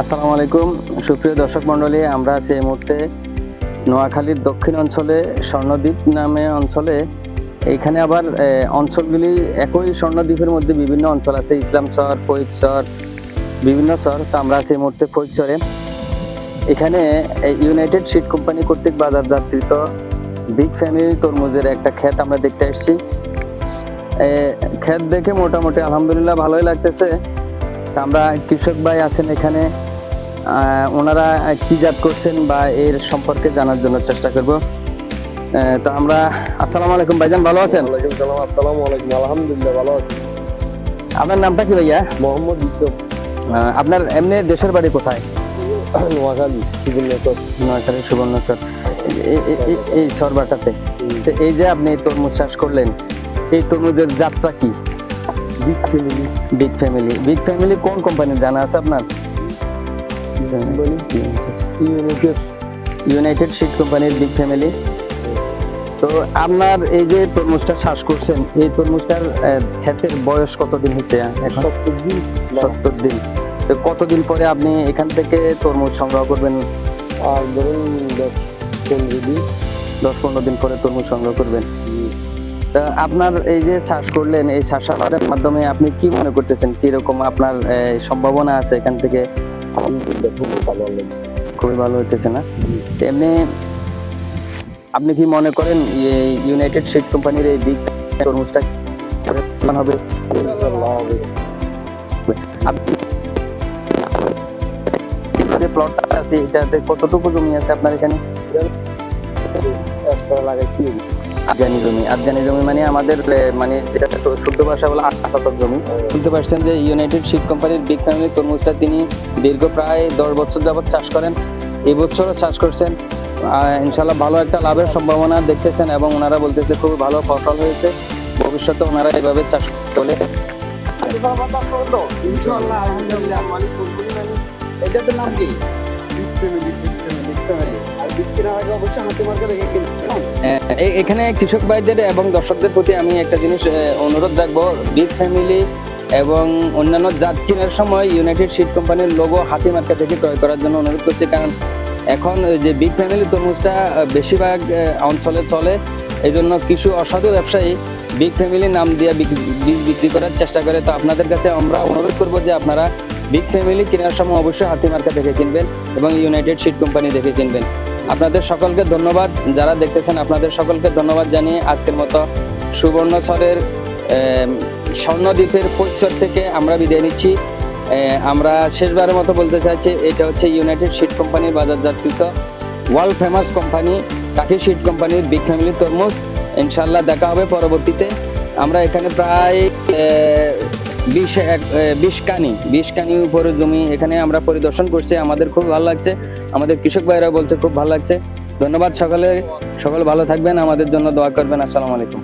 আসসালামু আলাইকুম। সুপ্রিয় দর্শক মণ্ডলী, আমরা আছি এই মুহূর্তে নোয়াখালীর দক্ষিণ অঞ্চলে, স্বর্ণদ্বীপ নামে অঞ্চলে। এইখানে আবার অঞ্চলগুলি একই স্বর্ণদ্বীপের মধ্যে বিভিন্ন অঞ্চল আছে। ইসলাম চর ফৈদ বিভিন্ন চর। তো আমরা আছি এই মুহূর্তে ফৈদ চরে। এখানে ইউনাইটেড সিড কোম্পানি কর্তৃক বাজার বাজারজাতকৃত বিগ ফ্যামিলি তরমুজের একটা ক্ষেত আমরা দেখতে এসেছি। ক্ষেত দেখে মোটামুটি আলহামদুলিল্লাহ ভালোই লাগতেছে। আমরা কৃষক ভাই আছেন এখানে ওনারা কি জাত করছেন বা এর সম্পর্কে জানার জন্য চেষ্টা করব। তো আমরা আসসালামু আলাইকুম ভাইজান ভালো আছেন? আসসালামু আলাইকুম আলহামদুলিল্লাহ ভালো আছি। আপনার নামটা কি ভাইয়া? মোহাম্মদ আহ, আপনার এমনি দেশের বাড়ি কোথায়? নোয়াখালী নোয়াখালী এই সরবাটাতে। তো এই যে আপনি তরমুজ চাষ করলেন এই তরমুজের জাতটা কি? Big family big family big family কোন কোম্পানির জানা আছে আপনার? ইউনাইটেড ইউনাইটেড সিড কোম্পানির বিগ ফ্যামিলি তো আপনার এই যে তরমুজটা চাষ করছেন এই তরমুজটার ক্ষেতের বয়স কতদিন হয়েছে? এখন সত্তর দিন। সত্তর দিন। তো কতদিন পরে আপনি এখান থেকে তরমুজ সংগ্রহ করবেন? আর ধরুন দশ পনেরো দিন। দশ পনেরো দিন পরে তরমুজ সংগ্রহ করবেন। আপনার এই যে চাষ করলেন, এই চাষাবাদের মাধ্যমে আপনি কি মনে করতেছেন? কীরকম আপনার সম্ভাবনা আছে এখান থেকে? খুবই ভালো হইতেছে না? এমনি আপনি কি মনে করেন ইউনাইটেড সিড কোম্পানির এই বিগ তরমুজটা হবে? আপনি প্লটটা আছে? এটাতে কতটুকু জমি আছে আপনার এখানে? লাগাইছি। আফগানি জমি। আফগানি জমি মানে আমাদের মানে যেটা শুদ্ধ ভাষা বলে আট শতক জমি। শুনতে পারছেন যে ইউনাইটেড সিড কোম্পানির বিগ ফ্যামিলি তরমুজটা তিনি দীর্ঘ প্রায় দশ বছর যাবত চাষ করেন। এবছরও চাষ করছেন। ইনশাল্লাহ ভালো একটা লাভের সম্ভাবনা দেখতেছেন এবং ওনারা বলতেছে খুব ভালো ফসল হয়েছে। ভবিষ্যতে ওনারা এভাবে চাষ চলে নাম কি? আর বিক্রি অবশ্যই হাতে রেখে কিনতে। এখানে কৃষক ভাইদের এবং দর্শকদের প্রতি আমি একটা জিনিস অনুরোধ রাখব। বিগ ফ্যামিলি এবং অন্যান্য জাত কেনার সময় ইউনাইটেড সিড কোম্পানির লোগো হাতি মার্কা থেকে ক্রয় করার জন্য অনুরোধ করছি। কারণ এখন যে বিগ ফ্যামিলি তরমুজটা বেশিরভাগ অঞ্চলে চলে। এই জন্য কিছু অসাধু ব্যবসায়ী বিগ ফ্যামিলি নাম দিয়ে বিক্রি- বিক্রি করার চেষ্টা করে। তো আপনাদের কাছে আমরা অনুরোধ করব যে আপনারা বিগ ফ্যামিলি কেনার সময় অবশ্যই হাতি মার্কা দেখে কিনবেন এবং ইউনাইটেড সিড কোম্পানি দেখে কিনবেন। আপনাদের সকলকে ধন্যবাদ। যারা দেখতেছেন, আপনাদের সকলকে ধন্যবাদ জানিয়ে আজকের মতো সুবর্ণচরের স্বর্ণদ্বীপের পরিসর থেকে আমরা বিদায় নিচ্ছি। আমরা শেষবারের মতো বলতে চাইছি, এটা হচ্ছে ইউনাইটেড সিড কোম্পানির বাজারজাতকৃত ওয়ার্ল্ড ফেমাস কোম্পানি কাঠি সিড কোম্পানির বিগ ফ্যামিলি তরমুজ। ইনশাল্লাহ দেখা হবে পরবর্তীতে। আমরা এখানে প্রায় বিশ, এক- বিশকানি বিশ কানি বিশ কানি উপরে জমি এখানে আমরা পরিদর্শন করছি। আমাদের খুব ভালো লাগছে। আমাদের কৃষক ভাইরা বলছে খুব ভালো লাগছে। ধন্যবাদ সকলে সকল ভালো থাকবেন। আমাদের জন্য দোয়া করবেন। আসসালামু আলাইকুম।